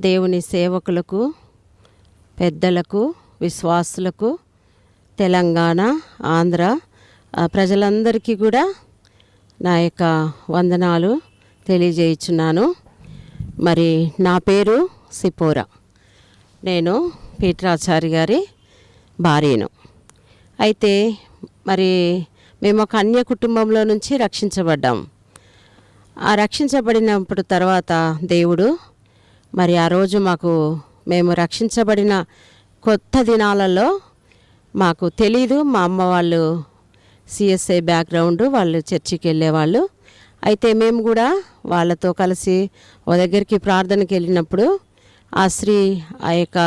దేవుని సేవకులకు పెద్దలకు విశ్వాసులకు తెలంగాణ ఆంధ్ర ప్రజలందరికీ కూడా నా యొక్క వందనాలు తెలియజేయుచున్నాను. మరి నా పేరు సిపోరా. నేను పీటరాచారి గారి భార్యను. అయితే మరి మేము ఒక అన్య కుటుంబంలో నుంచి రక్షించబడ్డాం. ఆ రక్షించబడినప్పుడు తర్వాత దేవుడు మరి ఆ రోజు మాకు మేము రక్షించబడిన కొత్త దినాలలో మాకు తెలీదు. మా అమ్మ వాళ్ళు సిఎస్ఐ బ్యాక్గ్రౌండ్ వాళ్ళు చర్చికి వెళ్ళేవాళ్ళు. అయితే మేము కూడా వాళ్ళతో కలిసి ఓ దగ్గరికి ప్రార్థనకి వెళ్ళినప్పుడు ఆ స్త్రీ ఆ యొక్క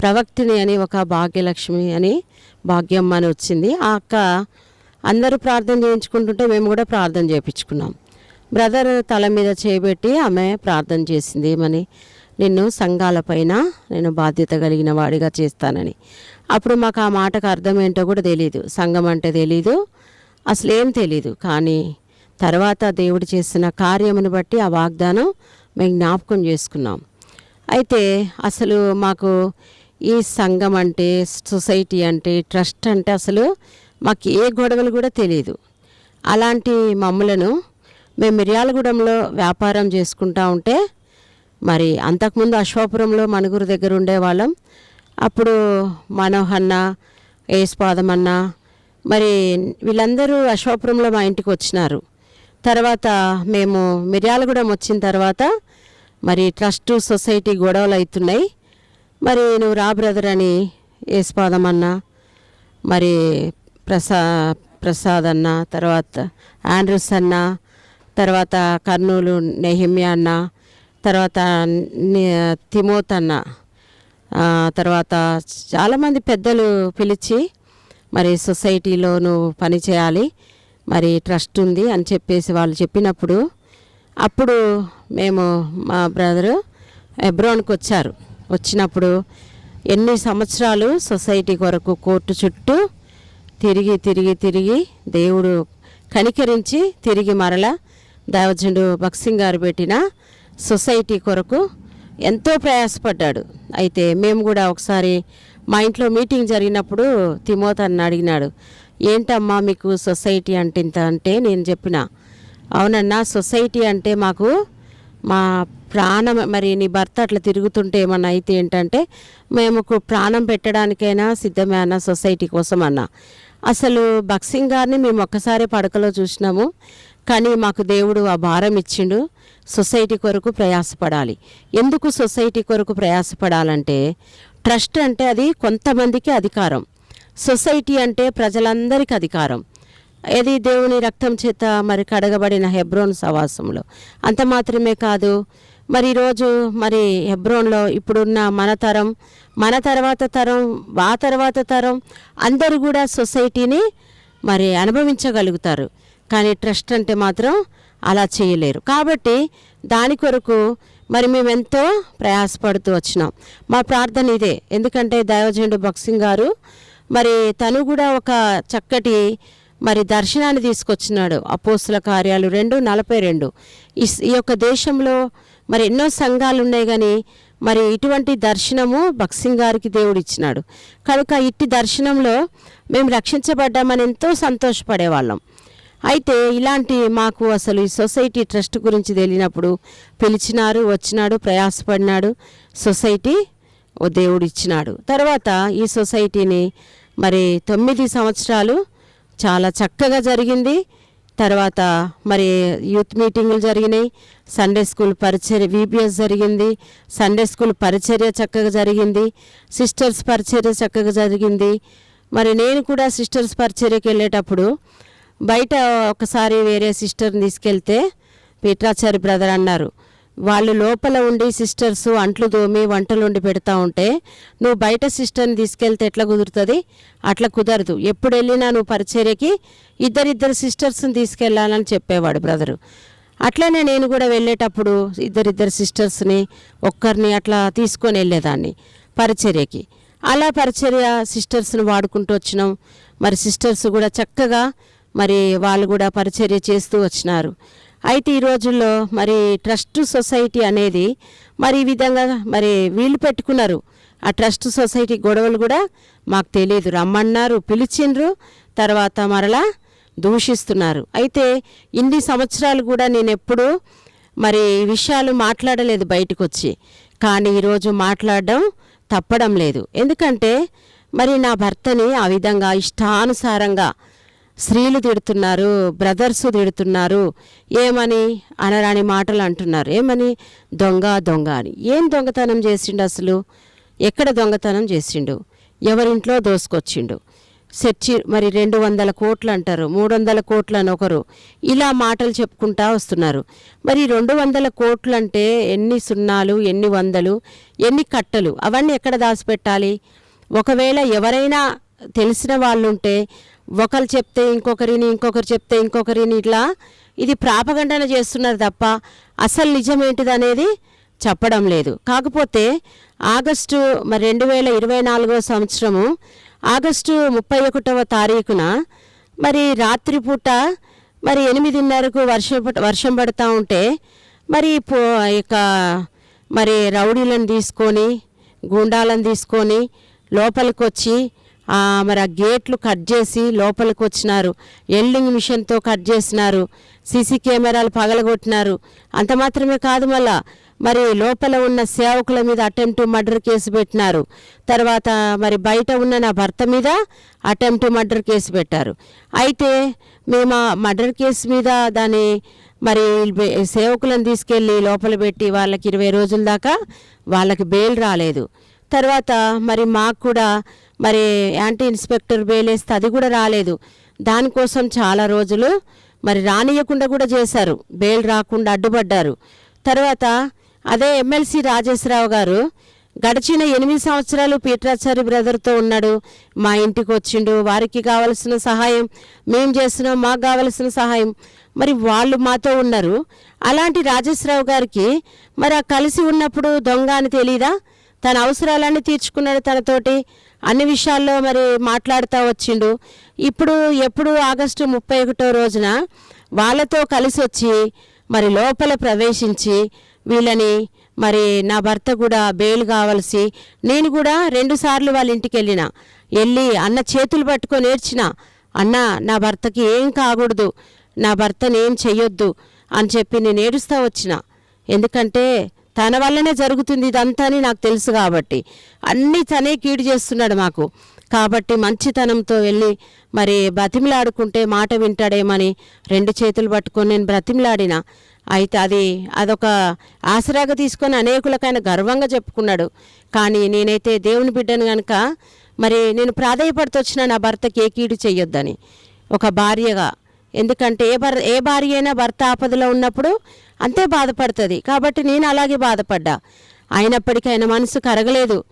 ప్రవక్తిని అని ఒక భాగ్యలక్ష్మి అని భాగ్యమ్మ అని వచ్చింది. ఆ అక్క అందరూ ప్రార్థన చేయించుకుంటుంటే మేము కూడా ప్రార్థన చేయించుకున్నాం. బ్రదర్ తల మీద చేయబెట్టి ఆమె ప్రార్థన చేసింది ఏమని? నిన్ను సంఘాలపైన నేను బాధ్యత కలిగిన వాడిగా చేస్తానని. అప్పుడు మాకు ఆ మాటకు అర్థం ఏంటో కూడా తెలియదు సంఘం అంటే తెలీదు అసలు ఏం తెలీదు. కానీ తర్వాత దేవుడు చేసిన కార్యమును బట్టి ఆ వాగ్దానం మేము జ్ఞాపకం చేసుకున్నాం. అయితే అసలు మాకు ఈ సంఘం అంటే సొసైటీ అంటే ట్రస్ట్ అంటే అసలు మాకు ఏ గొడవలు కూడా తెలియదు అలాంటి మమ్మలను మేము మిర్యాలగూడెంలో వ్యాపారం చేసుకుంటా ఉంటే మరి అంతకుముందు అశ్వాపురంలో మణుగురు దగ్గర ఉండేవాళ్ళం. అప్పుడు మనోహన్న ఏసుపాదమన్న మరి వీళ్ళందరూ అశ్వాపురంలో మా ఇంటికి వచ్చినారు. తర్వాత మేము మిర్యాలగూడెం వచ్చిన తర్వాత మరి ట్రస్ట్ సొసైటీ గొడవలు అవుతున్నాయి. మరి నువ్వు రా బ్రదర్ అని ఏసుపాదమన్న అన్న మరి ప్రసా ప్రసాద్ అన్న తర్వాత ఆండ్రూస్ అన్న తర్వాత కర్నూలు నెహిమ్యా అన్న తర్వాత తిమోత్ అన్న తర్వాత చాలామంది పెద్దలు పిలిచి మరి సొసైటీలోను పనిచేయాలి పని చేయాలి మరి ట్రస్ట్ ఉంది అని చెప్పేసి వాళ్ళు చెప్పినప్పుడు అప్పుడు మేము మా బ్రదరు ఎబ్రోన్కి వచ్చారు. వచ్చినప్పుడు ఎన్ని సంవత్సరాలు సొసైటీ కొరకు కోర్టు చుట్టూ తిరిగి తిరిగి తిరిగి దేవుడు కనికరించి తిరిగి మరల దైవజనుడు భక్సింగ్ గారు పెట్టిన సొసైటీ కొరకు ఎంతో ప్రయాసపడ్డాడు. అయితే మేము కూడా ఒకసారి మా ఇంట్లో మీటింగ్ జరిగినప్పుడు తిమోత్ అన్న అడిగినాడు ఏంటమ్మా మీకు సొసైటీ అంటే ఇంత అంటే నేను చెప్పిన అవునన్నా సొసైటీ అంటే మాకు మా ప్రాణం మరి నీ భర్త అట్లా తిరుగుతుంటే ఏమన్నా అయితే ఏంటంటే మేము ప్రాణం పెట్టడానికైనా సిద్ధమే అన్న సొసైటీ కోసం అన్న అసలు బక్సింగ్ గారిని మేము ఒక్కసారి పడకలో చూసినాము. కానీ మాకు దేవుడు ఆ భారం ఇచ్చిండు. సొసైటీ కొరకు ప్రయాసపడాలి. ఎందుకు సొసైటీ కొరకు ప్రయాసపడాలంటే ట్రస్ట్ అంటే అది కొంతమందికి అధికారం. సొసైటీ అంటే ప్రజలందరికీ అధికారం. ఏది దేవుని రక్తం చేత మరి కడగబడిన హెబ్రోన్ సవాసంలో అంత మాత్రమే కాదు మరి ఈరోజు మరి హెబ్రోన్లో ఇప్పుడున్న మన తరం మన తర్వాత తరం ఆ తర్వాత తరం అందరూ కూడా సొసైటీని మరి అనుభవించగలుగుతారు. కానీ ట్రస్ట్ అంటే మాత్రం అలా చేయలేరు. కాబట్టి దాని కొరకు మరి మేము ఎంతో ప్రయాసపడుతూ వచ్చినాం. మా ప్రార్థన ఇదే. ఎందుకంటే దైవజనుడు బక్సింగ్ గారు మరి తను కూడా ఒక చక్కటి మరి దర్శనాన్ని తీసుకొచ్చినాడు. అపోస్తుల కార్యాలు రెండు నలభై రెండు. ఈ యొక్క దేశంలో మరి ఎన్నో సంఘాలు ఉన్నాయి కానీ మరి ఇటువంటి దర్శనము బక్సింగ్ గారికి దేవుడు ఇచ్చినాడు. కనుక ఇట్టి దర్శనంలో మేము రక్షించబడ్డామని ఎంతో సంతోషపడేవాళ్ళం. అయితే ఇలాంటి మాకు అసలు ఈ సొసైటీ ట్రస్ట్ గురించి తెలియనప్పుడు పిలిచినారు వచ్చినాడు ప్రయాసపడినాడు సొసైటీ ఓ దేవుడు ఇచ్చినాడు. తర్వాత ఈ సొసైటీని మరి తొమ్మిది సంవత్సరాలు చాలా చక్కగా జరిగింది. తర్వాత మరి యూత్ మీటింగులు జరిగినాయి. సండే స్కూల్ పరిచర్య విబిఎస్ జరిగింది. సండే స్కూల్ పరిచర్య చక్కగా జరిగింది. సిస్టర్స్ పరిచర్య చక్కగా జరిగింది. మరి నేను కూడా సిస్టర్స్ పరిచర్యకి వెళ్ళేటప్పుడు బయట ఒకసారి వేరే సిస్టర్ని తీసుకెళ్తే పీఠాచారి బ్రదర్ అన్నారు వాళ్ళు లోపల ఉండి సిస్టర్స్ అంట్లు దోమి వంటలు వండి పెడతా ఉంటే నువ్వు బయట సిస్టర్ని తీసుకెళ్తే ఎట్లా కుదురుతుంది? అట్లా కుదరదు. ఎప్పుడు వెళ్ళినా నువ్వు పరిచర్యకి ఇద్దరిద్దరు సిస్టర్స్ని తీసుకెళ్ళాలని చెప్పేవాడు బ్రదరు. అట్లనే నేను కూడా వెళ్ళేటప్పుడు ఇద్దరిద్దరు సిస్టర్స్ని ఒక్కరిని అట్లా తీసుకొని వెళ్ళేదాన్ని పరిచర్యకి. అలా పరిచర్య సిస్టర్స్ని వాడుకుంటూ వచ్చినాం. మరి సిస్టర్స్ కూడా చక్కగా మరి వాళ్ళు కూడా పరిచర్య చేస్తూ వచ్చినారు. అయితే ఈ రోజుల్లో మరి ట్రస్ట్ సొసైటీ అనేది మరి ఈ విధంగా మరి వీళ్ళు పెట్టుకున్నారు. ఆ ట్రస్ట్ సొసైటీ గొడవలు కూడా మాకు తెలియదు. రమ్మన్నారు పిలిచిండ్రు తర్వాత మరలా దూషిస్తున్నారు. అయితే ఇన్ని సంవత్సరాలు కూడా నేను ఎప్పుడూ మరి విషయాలు మాట్లాడలేదు బయటకు వచ్చి కానీ ఈరోజు మాట్లాడడం తప్పడం లేదు. ఎందుకంటే మరి నా భర్తని ఆ విధంగా ఇష్టానుసారంగా స్త్రీలు తిడుతున్నారు బ్రదర్స్ తిడుతున్నారు. ఏమని? అనరాని మాటలు అంటున్నారు. ఏమని? దొంగ దొంగ అని. ఏం దొంగతనం చేసిండు అసలు? ఎక్కడ దొంగతనం చేసిండు? ఎవరింట్లో దోసుకొచ్చిండు? చర్చి మరి రెండు వందల కోట్లు అంటారు మూడు వందల కోట్లు అని ఒకరు. ఇలా మాటలు చెప్పుకుంటా వస్తున్నారు. మరి రెండు వందల కోట్లు అంటే ఎన్ని సున్నాలు ఎన్ని వందలు ఎన్ని కట్టలు? అవన్నీ ఎక్కడ దాచిపెట్టాలి? ఒకవేళ ఎవరైనా తెలిసిన వాళ్ళు ఉంటే ఒకరు చెప్తే ఇంకొకరిని ఇంకొకరు చెప్తే ఇంకొకరిని ఇట్లా ఇది ప్రాపగండన చేస్తున్నారు తప్ప అసలు నిజమేంటిది అనేది చెప్పడం లేదు. కాకపోతే ఆగస్టు మరి రెండు వేల ఇరవై నాలుగో సంవత్సరము ఆగస్టు ముప్పై ఒకటవ తారీఖున మరి రాత్రిపూట మరి ఎనిమిదిన్నరకు వర్షం వర్షం పడుతూ ఉంటే మరి పో ఇక మరి రౌడీలను తీసుకొని గుండాలను తీసుకొని లోపలికి వచ్చి మరి ఆ గేట్లు కట్ చేసి లోపలికి వచ్చినారు. ఎల్డింగ్ మిషన్తో కట్ చేసినారు. సీసీ కెమెరాలు పగలగొట్టినారు. అంత మాత్రమే కాదు మళ్ళా మరి లోపల ఉన్న సేవకుల మీద అటెంప్ట్ మర్డర్ కేసు పెట్టినారు. తర్వాత మరి బయట ఉన్న నా భర్త మీద అటెంప్ట్ మర్డర్ కేసు పెట్టారు. అయితే మేము ఆ మర్డర్ కేసు మీద దాని మరి సేవకులను తీసుకెళ్ళి లోపల పెట్టి వాళ్ళకి ఇరవై రోజుల దాకా వాళ్ళకి బెయిల్ రాలేదు. తర్వాత మరి మాకు కూడా మరి యాంటీ ఇన్స్పెక్టర్ బెయిల్ వేస్తే అది కూడా రాలేదు. దానికోసం చాలా రోజులు మరి రానియకుండా కూడా చేశారు. బెయిల్ రాకుండా అడ్డుపడ్డారు. తర్వాత అదే ఎమ్మెల్సీ రాజేశ్వరరావు గారు గడిచిన ఎనిమిది సంవత్సరాలు పీఠాచారి బ్రదర్తో ఉన్నాడు. మా ఇంటికి వచ్చిండు. వారికి కావలసిన సహాయం మేము చేస్తున్నాం మాకు కావలసిన సహాయం. మరి వాళ్ళు మాతో ఉన్నారు. అలాంటి రాజేశ్వరరావు గారికి మరి ఆ కలిసి ఉన్నప్పుడు దొంగ అని తెలీదా? తన అవసరాలన్నీ తీర్చుకున్నాడు తనతోటి. అన్ని విషయాల్లో మరి మాట్లాడుతూ వచ్చిండు. ఇప్పుడు ఎప్పుడు ఆగస్టు ముప్పై ఒకటో రోజున వాళ్ళతో కలిసి వచ్చి మరి లోపల ప్రవేశించి వీళ్ళని మరి నా భర్త కూడా బెయిల్ కావలసి నేను కూడా రెండుసార్లు వాళ్ళ ఇంటికి వెళ్ళిన. వెళ్ళి అన్న చేతులు పట్టుకొని ఏడ్చిన. అన్న నా భర్తకి ఏం కాకూడదు. నా భర్తని ఏం చెయ్యొద్దు అని చెప్పి నేను ఏడుస్తూ వచ్చిన. ఎందుకంటే తన వల్లనే జరుగుతుంది ఇదంతా అని నాకు తెలుసు కాబట్టి. అన్నీ తనే కీడు చేస్తున్నాడు మాకు. కాబట్టి మంచితనంతో వెళ్ళి మరి బ్రతిమలాడుకుంటే మాట వింటాడేమని రెండు చేతులు పట్టుకొని నేను బ్రతిమలాడిన. అయితే అది అదొక ఆసరాగా తీసుకొని అనేకులకైనా గర్వంగా చెప్పుకున్నాడు. కానీ నేనైతే దేవుని బిడ్డను కనుక మరి నేను ప్రాధాయపడుతూ వచ్చిన నా భర్తకి ఏ కీడు చేయొద్దని ఒక భార్యగా ఎందుకంటే ఏ భర్ ఏ భార్య అయినా భర్త ఆపదలో ఉన్నప్పుడు అంతే బాధపడుతుంది. కాబట్టి నేను అలాగే బాధపడ్డా. అయినప్పటికీ ఆయన మనసు కరగలేదు.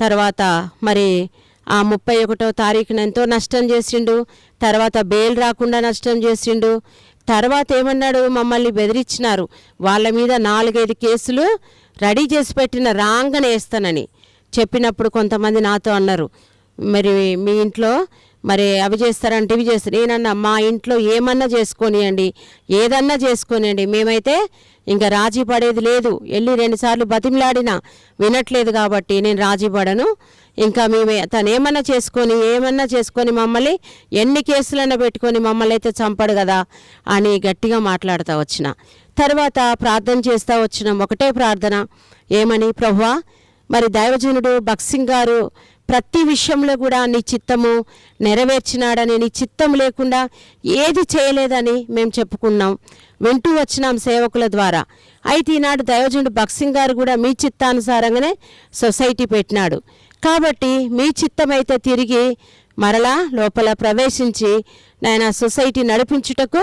తర్వాత మరి ఆ ముప్పై ఒకటో తారీఖున ఎంతో నష్టం చేసిండు. తర్వాత బెయిల్ రాకుండా నష్టం చేసిండు. తర్వాత ఏమన్నాడు? మమ్మల్ని బెదిరించినారు. వాళ్ళ మీద నాలుగైదు కేసులు రెడీ చేసి పెట్టిన రాంగనే వేస్తానని చెప్పినప్పుడు కొంతమంది నాతో అన్నారు. మరి మీ ఇంట్లో మరి అవి చేస్తారంటే ఇవి చేస్తారు నేనన్నా మా ఇంట్లో ఏమన్నా చేసుకొనియండి ఏదన్నా చేసుకోనియండి. మేమైతే ఇంకా రాజీ పడేది లేదు. వెళ్ళి రెండుసార్లు బతిమలాడినా వినట్లేదు కాబట్టి నేను రాజీ పడను. ఇంకా మేమే తను ఏమన్నా చేసుకొని ఏమన్నా చేసుకొని మమ్మల్ని ఎన్ని కేసులైనా పెట్టుకొని మమ్మల్ని అయితే చంపడు కదా అని గట్టిగా మాట్లాడుతూ వచ్చిన. తర్వాత ప్రార్థన చేస్తూ వచ్చినాం. ఒకటే ప్రార్థన. ఏమని? ప్రభువా మరి దైవజనుడు భక్సింగ్ గారు ప్రతి విషయంలో కూడా నీ చిత్తము నెరవేర్చినాడని నీ చిత్తం లేకుండా ఏది చేయలేదని మేము చెప్పుకున్నాం. వింటూ వచ్చినాం సేవకుల ద్వారా. అయితే ఈనాడు దయోజనుడు భక్సింగ్ గారు కూడా మీ చిత్తానుసారంగానే సొసైటీ పెట్టినాడు. కాబట్టి మీ చిత్తం అయితే తిరిగి మరలా లోపల ప్రవేశించి నాయన సొసైటీ నడిపించుటకు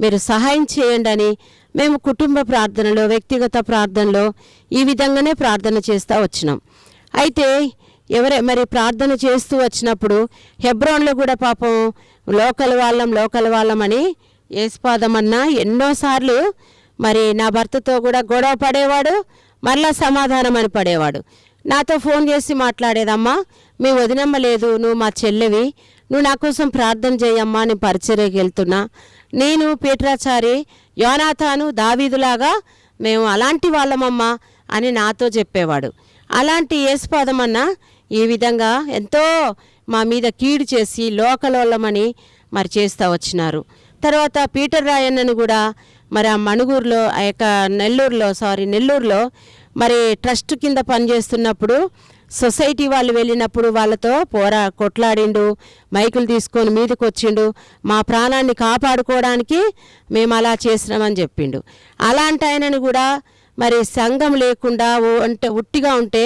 మీరు సహాయం చేయండి అని మేము కుటుంబ ప్రార్థనలో వ్యక్తిగత ప్రార్థనలో ఈ విధంగానే ప్రార్థన చేస్తూ వచ్చినాం. అయితే ఎవరే మరి ప్రార్థన చేస్తూ వచ్చినప్పుడు హెబ్రోన్లో కూడా పాపం లోకల్ వాళ్ళం లోకల్ వాళ్ళం అని ఏసుపాదమన్నా ఎన్నోసార్లు మరి నా భర్తతో కూడా గొడవ పడేవాడు మరలా సమాధానం అని పడేవాడు. నాతో ఫోన్ చేసి మాట్లాడేదమ్మా మీ వదినమ్మ లేదు నువ్వు మా చెల్లెవి నువ్వు నా కోసం ప్రార్థన చేయమ్మా నేను పరిచర్యకి వెళ్తున్నా. నేను పీఠరాచారి యోనాథాను దావీదులాగా మేము అలాంటి వాళ్ళమమ్మా అని నాతో చెప్పేవాడు. అలాంటి ఏసుపాదమన్నా ఈ విధంగా ఎంతో మా మీద కీడు చేసి లోకలోళ్ళమని మరి చేస్తూ వచ్చినారు. తర్వాత పీటర్ రాయన్నను కూడా మరి ఆ మణుగూరులో ఆ యొక్క నెల్లూరులో సారీ నెల్లూరులో మరి ట్రస్ట్ కింద పనిచేస్తున్నప్పుడు సొసైటీ వాళ్ళు వెళ్ళినప్పుడు వాళ్ళతో పోరా కొట్లాడిండు మైకులు తీసుకొని మీదకి వచ్చిండు మా ప్రాణాన్ని కాపాడుకోవడానికి మేము అలా చేసినామని చెప్పిండు. అలాంటి ఆయనను కూడా మరి సంఘం లేకుండా అంటే ఉట్టిగా ఉంటే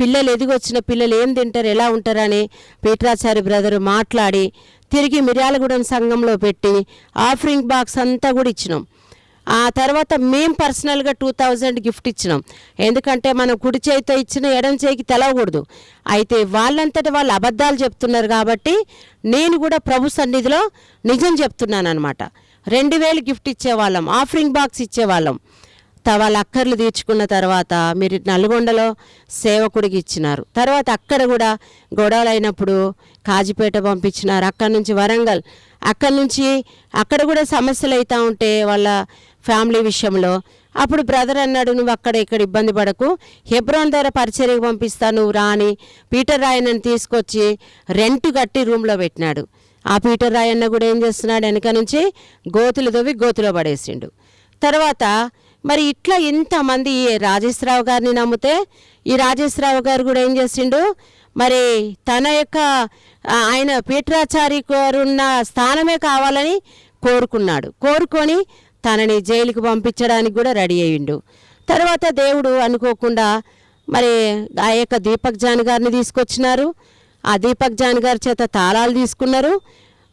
పిల్లలు ఎదిగొచ్చిన పిల్లలు ఏం తింటారు ఎలా ఉంటారని పీఠరాచారి బ్రదర్ మాట్లాడి తిరిగి మిర్యాలగూడెం సంఘంలో పెట్టి ఆఫరింగ్ బాక్స్ అంతా కూడా ఇచ్చినాం. ఆ తర్వాత మేము పర్సనల్గా టూ థౌజండ్ గిఫ్ట్ ఇచ్చినాం. ఎందుకంటే మనం కుడి చేయితో ఇచ్చిన ఎడం చేయికి తెలవకూడదు. అయితే వాళ్ళంతటి వాళ్ళు అబద్ధాలు చెప్తున్నారు కాబట్టి నేను కూడా ప్రభు సన్నిధిలో నిజం చెప్తున్నాను అనమాట రెండు వేలు గిఫ్ట్ ఇచ్చేవాళ్ళం ఆఫరింగ్ బాక్స్ ఇచ్చేవాళ్ళం. వాళ్ళ అక్కర్లు తీర్చుకున్న తర్వాత మీరు నల్గొండలో సేవకుడికి ఇచ్చినారు. తర్వాత అక్కడ కూడా గొడవలు అయినప్పుడు కాజీపేట పంపించినారు. అక్కడ నుంచి వరంగల్. అక్కడ నుంచి అక్కడ కూడా సమస్యలు అవుతూ ఉంటే వాళ్ళ ఫ్యామిలీ విషయంలో అప్పుడు బ్రదర్ అన్నాడు నువ్వు అక్కడ ఇక్కడ ఇబ్బంది పడకు. హెబ్రోన్ ద్వారా పరిచర్యకు పంపిస్తా నువ్వు రాని పీటర్ రాయనని తీసుకొచ్చి రెంట్ కట్టి రూమ్లో పెట్టినాడు. ఆ పీటర్ రాయన్న కూడా ఏం చేస్తున్నాడు వెనక నుంచి గోతులు తవ్వి గోతులో పడేసిండు. తర్వాత మరి ఇట్లా ఇంతమంది రాజేశ్వరరావు గారిని నమ్మితే ఈ రాజేశ్వరరావు గారు కూడా ఏం చేసిండు? మరి తన యొక్క ఆయన పీఠరాచారి గారున్న స్థానమే కావాలని కోరుకున్నాడు. కోరుకొని తనని జైలుకి పంపించడానికి కూడా రెడీ అయ్యిండు. తర్వాత దేవుడు అనుకోకుండా మరి ఆ యొక్క దీపక్ జాన్ గారిని తీసుకొచ్చినారు. ఆ దీపక్ జాన్ గారి చేత తాళాలు తీసుకున్నారు.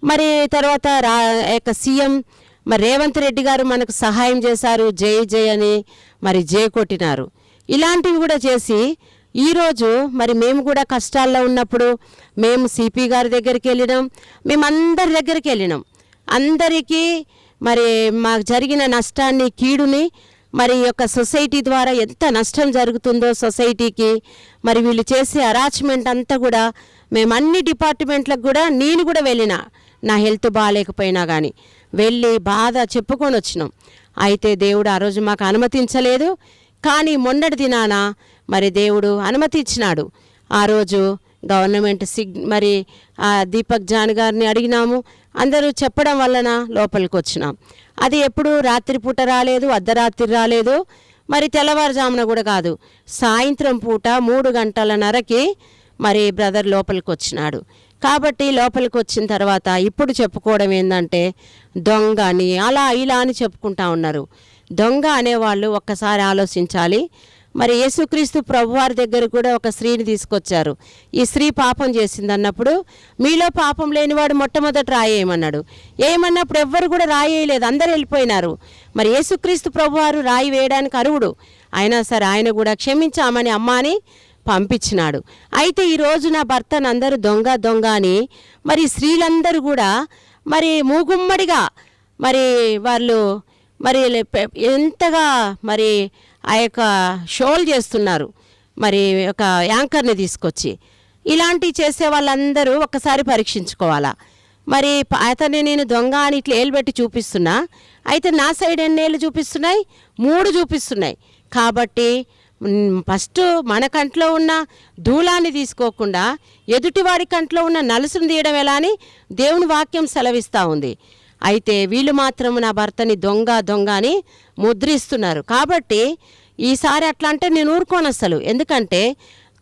మరి తర్వాత రా యొక్క సీఎం మరి రేవంత్ రెడ్డి గారు మనకు సహాయం చేశారు జై జై అని మరి జై కొట్టినారు. ఇలాంటివి కూడా చేసి ఈరోజు మరి మేము కూడా కష్టాల్లో ఉన్నప్పుడు మేము సిపి గారి దగ్గరికి వెళ్ళినాం. మేము అందరి దగ్గరికి వెళ్ళినాం. అందరికీ మరి మాకు జరిగిన నష్టాన్ని కీడుని మరి ఈ యొక్క సొసైటీ ద్వారా ఎంత నష్టం జరుగుతుందో సొసైటీకి మరి వీళ్ళు చేసే అరాచ్మెంట్ అంతా కూడా మేము అన్ని డిపార్ట్మెంట్లకు కూడా నేను కూడా వెళ్ళిన. నా హెల్త్ బాగాలేకపోయినా కానీ వెళ్ళి బాధ చెప్పుకొని వచ్చినాం. అయితే దేవుడు ఆ రోజు మాకు అనుమతించలేదు. కానీ మొన్నటి దినాన మరి దేవుడు అనుమతి ఇచ్చినాడు ఆ రోజు గవర్నమెంట్ సిగ్ మరి ఆ దీపక్ జాన్ గారిని అడిగినాము. అందరూ చెప్పడం వలన లోపలికి వచ్చినాం. అది ఎప్పుడు రాత్రిపూట రాలేదు అర్ధరాత్రి రాలేదు. మరి తెల్లవారుజామున కూడా కాదు. సాయంత్రం పూట మూడు గంటలన్నరకి మరి బ్రదర్ లోపలికి వచ్చినాడు. కాబట్టి లోపలికి వచ్చిన తర్వాత ఇప్పుడు చెప్పుకోవడం ఏంటంటే దొంగ అని అలా ఇలా అని చెప్పుకుంటా ఉన్నారు. దొంగ అనేవాళ్ళు ఒక్కసారి ఆలోచించాలి. మరి యేసుక్రీస్తు ప్రభువారి దగ్గర కూడా ఒక స్త్రీని తీసుకొచ్చారు. ఈ స్త్రీ పాపం చేసింది అన్నప్పుడు మీలో పాపం లేనివాడు మొట్టమొదట రాయేయమన్నాడు. ఏమన్నప్పుడు ఎవ్వరు కూడా రాయేయలేదు అందరు వెళ్ళిపోయినారు. మరి యేసుక్రీస్తు ప్రభువారు రాయి వేయడానికి అరువుడు అయినా సరే ఆయన కూడా క్షమించామని అమ్మ అని పంపించినాడు. అయితే ఈరోజు నా భర్తను అందరూ దొంగ దొంగ అని మరి స్త్రీలందరూ కూడా మరి మూగుమ్మడిగా మరి వాళ్ళు మరి ఎంతగా మరి ఆ యొక్క షోలు చేస్తున్నారు. మరి ఒక యాంకర్ని తీసుకొచ్చి. ఇలాంటివి చేసే వాళ్ళందరూ ఒక్కసారి పరీక్షించుకోవాలా. మరి ప- అతన్ని నేను దొంగ అని ఇట్లా ఏలుబెట్టి చూపిస్తున్నా. అయితే నా సైడ్ ఎన్నేళ్ళు చూపిస్తున్నాయి? మూడు చూపిస్తున్నాయి. కాబట్టి ఫస్ట్ మన కంట్లో ఉన్న ధూళాన్ని తీసుకోకుండా ఎదుటివాడి కంట్లో ఉన్న నలుసును తీయడం ఎలా అని దేవుని వాక్యం సెలవిస్తూ ఉంది. అయితే వీళ్ళు మాత్రం నా భర్తని దొంగ దొంగ అని ముద్రిస్తున్నారు. కాబట్టి ఈసారి అట్లా అంటే నేను ఊరుకోను అసలు. ఎందుకంటే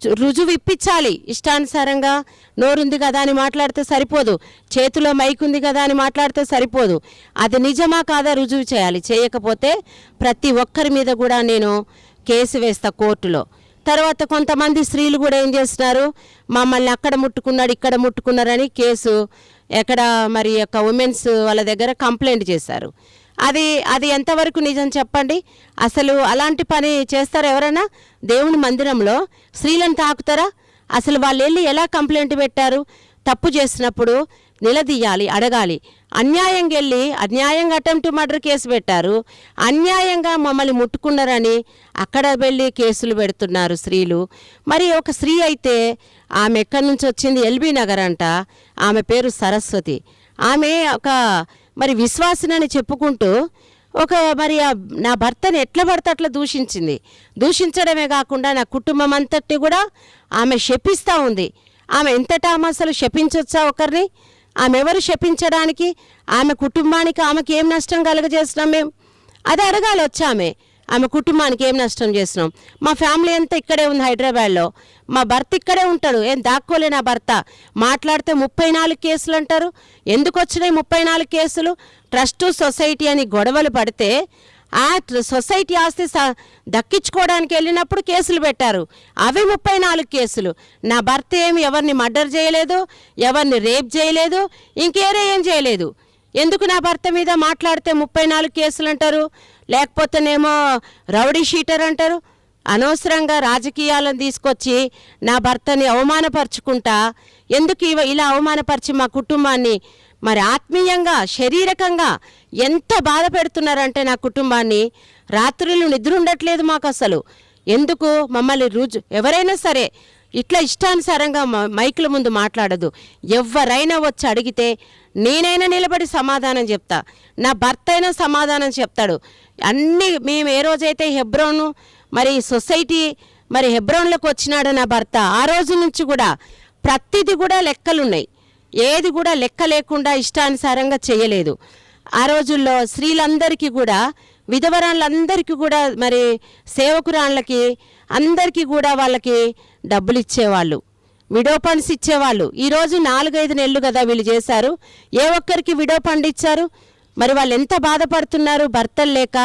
రుజువు ఇప్పించాలి ఇష్టానుసారంగా. నోరుంది కదా అని మాట్లాడితే సరిపోదు. చేతిలో మైక్ ఉంది కదా అని మాట్లాడితే సరిపోదు. అది నిజమా కాదా రుజువు చేయాలి. చేయకపోతే ప్రతి ఒక్కరి మీద కూడా నేను కేసు వేస్తా కోర్టులో. తర్వాత కొంతమంది స్త్రీలు కూడా ఏం చేస్తున్నారు? మమ్మల్ని అక్కడ ముట్టుకున్నాడు ఇక్కడ ముట్టుకున్నారని కేసు ఎక్కడ మరి యొక్క ఉమెన్స్ వాళ్ళ దగ్గర కంప్లైంట్ చేశారు. అది అది ఎంతవరకు నిజం చెప్పండి? అసలు అలాంటి పని చేస్తారు ఎవరైనా దేవుని మందిరంలో స్త్రీలను తాకుతారా? అసలు వాళ్ళు వెళ్ళి ఎలా కంప్లైంట్ పెట్టారు? తప్పు చేసినప్పుడు నిలదీయాలి అడగాలి. అన్యాయంగా వెళ్ళి అన్యాయంగా అటెంప్ట్ మర్డర్ కేసు పెట్టారు. అన్యాయంగా మమ్మల్ని ముట్టుకున్నారని అక్కడ వెళ్ళి కేసులు పెడుతున్నారు స్త్రీలు. మరి ఒక స్త్రీ అయితే ఆమె ఎక్కడి నుంచి వచ్చింది? ఎల్బీ నగర్ అంట. ఆమె పేరు సరస్వతి. ఆమె ఒక మరి విశ్వాసినని చెప్పుకుంటూ ఒక మరి నా భర్తని ఎట్లా పడితే అట్లా దూషించింది. దూషించడమే కాకుండా నా కుటుంబం అంతటి కూడా ఆమె శపిస్తూ ఉంది. ఆమె ఎంతటా ఆమె అసలు శపించొచ్చా ఒకరిని? ఆమె ఎవరు శపించడానికి? ఆమె కుటుంబానికి ఆమెకి ఏం నష్టం కలగజేసినాం మేము? అది అడగాలి వచ్చామే ఆమె. ఆమె కుటుంబానికి ఏం నష్టం చేసినాం మా ఫ్యామిలీ అంతా ఇక్కడే ఉంది హైదరాబాద్లో. మా భర్త ఇక్కడే ఉంటాడు. ఏం దాక్కోలే నా భర్త. మాట్లాడితే ముప్పై నాలుగు కేసులు అంటారు. ఎందుకు వచ్చినాయి ముప్పై నాలుగు కేసులు? ట్రస్ట్ సొసైటీ అని గొడవలు పడితే ఆ సొసైటీ ఆస్తి స- దక్కించుకోవడానికి వెళ్ళినప్పుడు కేసులు పెట్టారు. అవి ముప్పై నాలుగు కేసులు. నా భర్త ఏమి ఎవరిని మర్డర్ చేయలేదు ఎవరిని రేప్ చేయలేదు ఇంకేరే ఏం చేయలేదు. ఎందుకు నా భర్త మీద మాట్లాడితే ముప్పై నాలుగు కేసులు అంటారు? లేకపోతేనేమో రౌడీ షీటర్ అంటారు? అనవసరంగా రాజకీయాలను తీసుకొచ్చి నా భర్తని అవమానపరుచుకుంటా? ఎందుకు ఇవ- ఇలా అవమానపరిచి మా కుటుంబాన్ని మరి ఆత్మీయంగా శరీరకంగా ఎంత బాధ పెడుతున్నారంటే నా కుటుంబాన్ని? రాత్రులు నిద్ర ఉండట్లేదు మాకు అసలు ఎందుకు? మమ్మల్ని రుజు ఎవరైనా సరే ఇట్లా ఇష్టానుసారంగా మ- మైకుల ముందు మాట్లాడదు. ఎవరైనా వచ్చి అడిగితే నేనైనా నిలబడి సమాధానం చెప్తా. నా భర్త అయినా సమాధానం చెప్తాడు. అన్నీ మేము ఏ రోజైతే హెబ్రోను మరి సొసైటీ మరి హెబ్రోన్లోకి వచ్చినాడు నా భర్త ఆ రోజు నుంచి కూడా ప్రతిది కూడా లెక్కలున్నాయి. ఏది కూడా లెక్క లేకుండా ఇష్టానుసారంగా చేయలేదు. ఆ రోజుల్లో స్త్రీలందరికీ కూడా విధవరాళ్ళందరికీ కూడా మరి సేవకురాళ్ళకి అందరికీ కూడా వాళ్ళకి డబ్బులు ఇచ్చేవాళ్ళు. విడో ఫండ్స్ ఇచ్చేవాళ్ళు. ఈరోజు నాలుగైదు నెలలు కదా వీళ్ళు చేశారు. ఏ ఒక్కరికి విడో ఫండ్ ఇచ్చారు? మరి వాళ్ళు ఎంత బాధపడుతున్నారు? భర్తలు లేక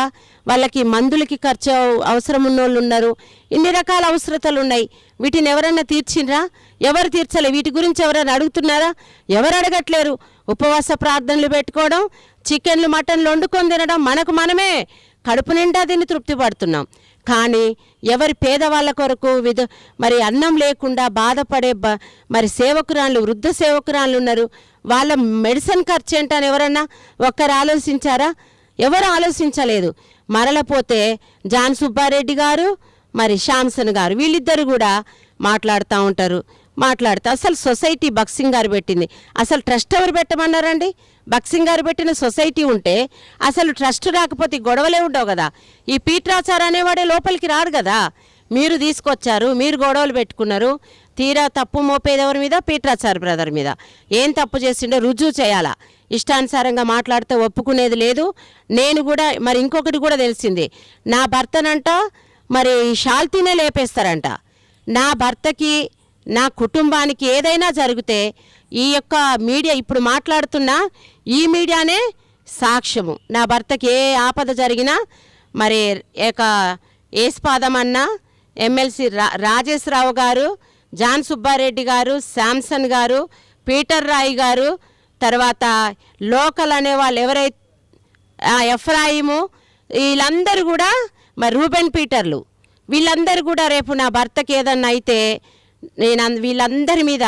వాళ్ళకి మందులకి ఖర్చు అవసరం ఉన్నోళ్ళు ఉన్నారు. ఇన్ని రకాల అవసరతలు ఉన్నాయి. వీటిని ఎవరన్నా తీర్చిండ్రా ఎవరు తీర్చలే? వీటి గురించి ఎవరైనా అడుగుతున్నారా? ఎవరు అడగట్లేరు? ఉపవాస ప్రార్థనలు పెట్టుకోవడం చికెన్లు మటన్లు వండుకొని తినడం మనకు మనమే. కడుపు నిండా దీన్ని తృప్తి పడుతున్నాం. కానీ ఎవరి పేదవాళ్ళ కొరకు విధ మరి అన్నం లేకుండా బాధపడే బ మరి సేవకురాళ్ళు వృద్ధ సేవకురాళ్ళు ఉన్నారు. వాళ్ళ మెడిసిన్ ఖర్చు ఏంటని ఎవరన్నా ఒక్కరు ఆలోచించారా? ఎవరు ఆలోచించలేదు. మరలపోతే జాన్ సుబ్బారెడ్డి గారు మరి శాంసన్ గారు వీళ్ళిద్దరు కూడా మాట్లాడుతూ ఉంటారు. మాట్లాడుతూ. అసలు సొసైటీ బక్సింగ్ గారు పెట్టింది. అసలు ట్రస్ట్ ఎవరు పెట్టమన్నారండి? బక్సింగ్ గారు పెట్టిన సొసైటీ ఉంటే అసలు ట్రస్ట్ రాకపోతే గొడవలే ఉండవు కదా. ఈ పీట్రాచార్ అనేవాడే లోపలికి రాడు కదా. మీరు తీసుకొచ్చారు మీరు గొడవలు పెట్టుకున్నారు. తీరా తప్పు మోపేది ఎవరి మీద? పీట్రాచార్ బ్రదర్ మీద. ఏం తప్పు చేసిండో రుజువు చేయాలా. ఇష్టానుసారంగా మాట్లాడితే ఒప్పుకునేది లేదు. నేను కూడా మరి ఇంకొకటి కూడా తెలిసింది. నా భర్తనంట మరి షాల్తీనే లేపేస్తారంట. నా భర్తకి నా కుటుంబానికి ఏదైనా జరిగితే ఈ యొక్క మీడియా ఇప్పుడు మాట్లాడుతున్న ఈ మీడియానే సాక్ష్యము. నా భర్తకి ఏ ఆపద జరిగినా మరి ఏక ఏస్పాదం అన్న ఎమ్మెల్సీ రా రాజేశ్వరరావు గారు జాన్ సుబ్బారెడ్డి గారు శాంసన్ గారు పీటర్ రాయ్ గారు తర్వాత లోకల్ అనే వాళ్ళు ఎవరైతే ఎఫ్రాయిము వీళ్ళందరూ కూడా మరి రూబెన్ పీటర్లు. వీళ్ళందరూ కూడా రేపు నా భర్తకి ఏదన్నా అయితే నేను అంద- వీళ్ళందరి మీద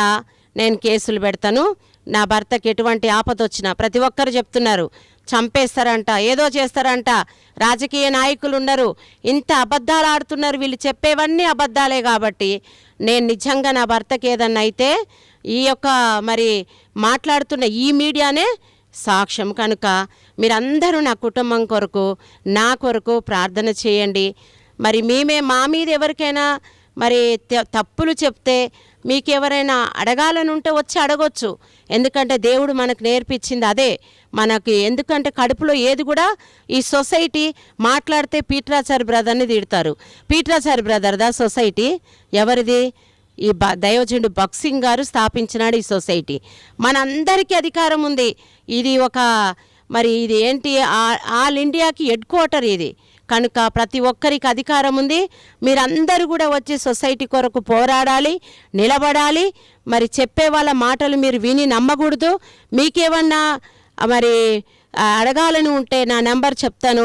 నేను కేసులు పెడతాను. నా భర్తకి ఎటువంటి ఆపద వచ్చినా ప్రతి ఒక్కరు చెప్తున్నారు. చంపేస్తారంట ఏదో చేస్తారంట. రాజకీయ నాయకులు ఉన్నారు ఇంత అబద్ధాలు ఆడుతున్నారు వీళ్ళు చెప్పేవన్నీ అబద్ధాలే కాబట్టి నేను నిజంగా నా భర్తకి ఏదన్నా అయితే ఈ యొక్క మరి మాట్లాడుతున్న ఈ మీడియానే సాక్ష్యం కనుక మీరందరూ నా కుటుంబం కొరకు నా కొరకు ప్రార్థన చేయండి. మరి మేమే మా మీద ఎవరికైనా మరి త- తప్పులు చెప్తే మీకు ఎవరైనా అడగాలని ఉంటే వచ్చి అడగొచ్చు. ఎందుకంటే దేవుడు మనకు నేర్పించింది అదే. మనకి ఎందుకంటే కడుపులో ఏది కూడా ఈ సొసైటీ మాట్లాడితే పీట్రాచారి బ్రదర్ని తిడతారు. పీట్రాచారి బ్రదర్దా సొసైటీ? ఎవరిది? ఈ బ దైవజనుడు బక్సింగ్ గారు స్థాపించినాడు ఈ సొసైటీ. మనందరికీ అధికారం ఉంది. ఇది ఒక మరి ఇది ఏంటి? ఆల్ ఇండియాకి హెడ్ క్వార్టర్ ఇది. కనుక ప్రతి ఒక్కరికి అధికారం ఉంది. మీరందరూ కూడా వచ్చి సొసైటీ కొరకు పోరాడాలి నిలబడాలి. మరి చెప్పే వాళ్ళ మాటలు మీరు విని నమ్మకూడదు. మీకేమన్నా మరి అడగాలని ఉంటే నా నెంబర్ చెప్తాను.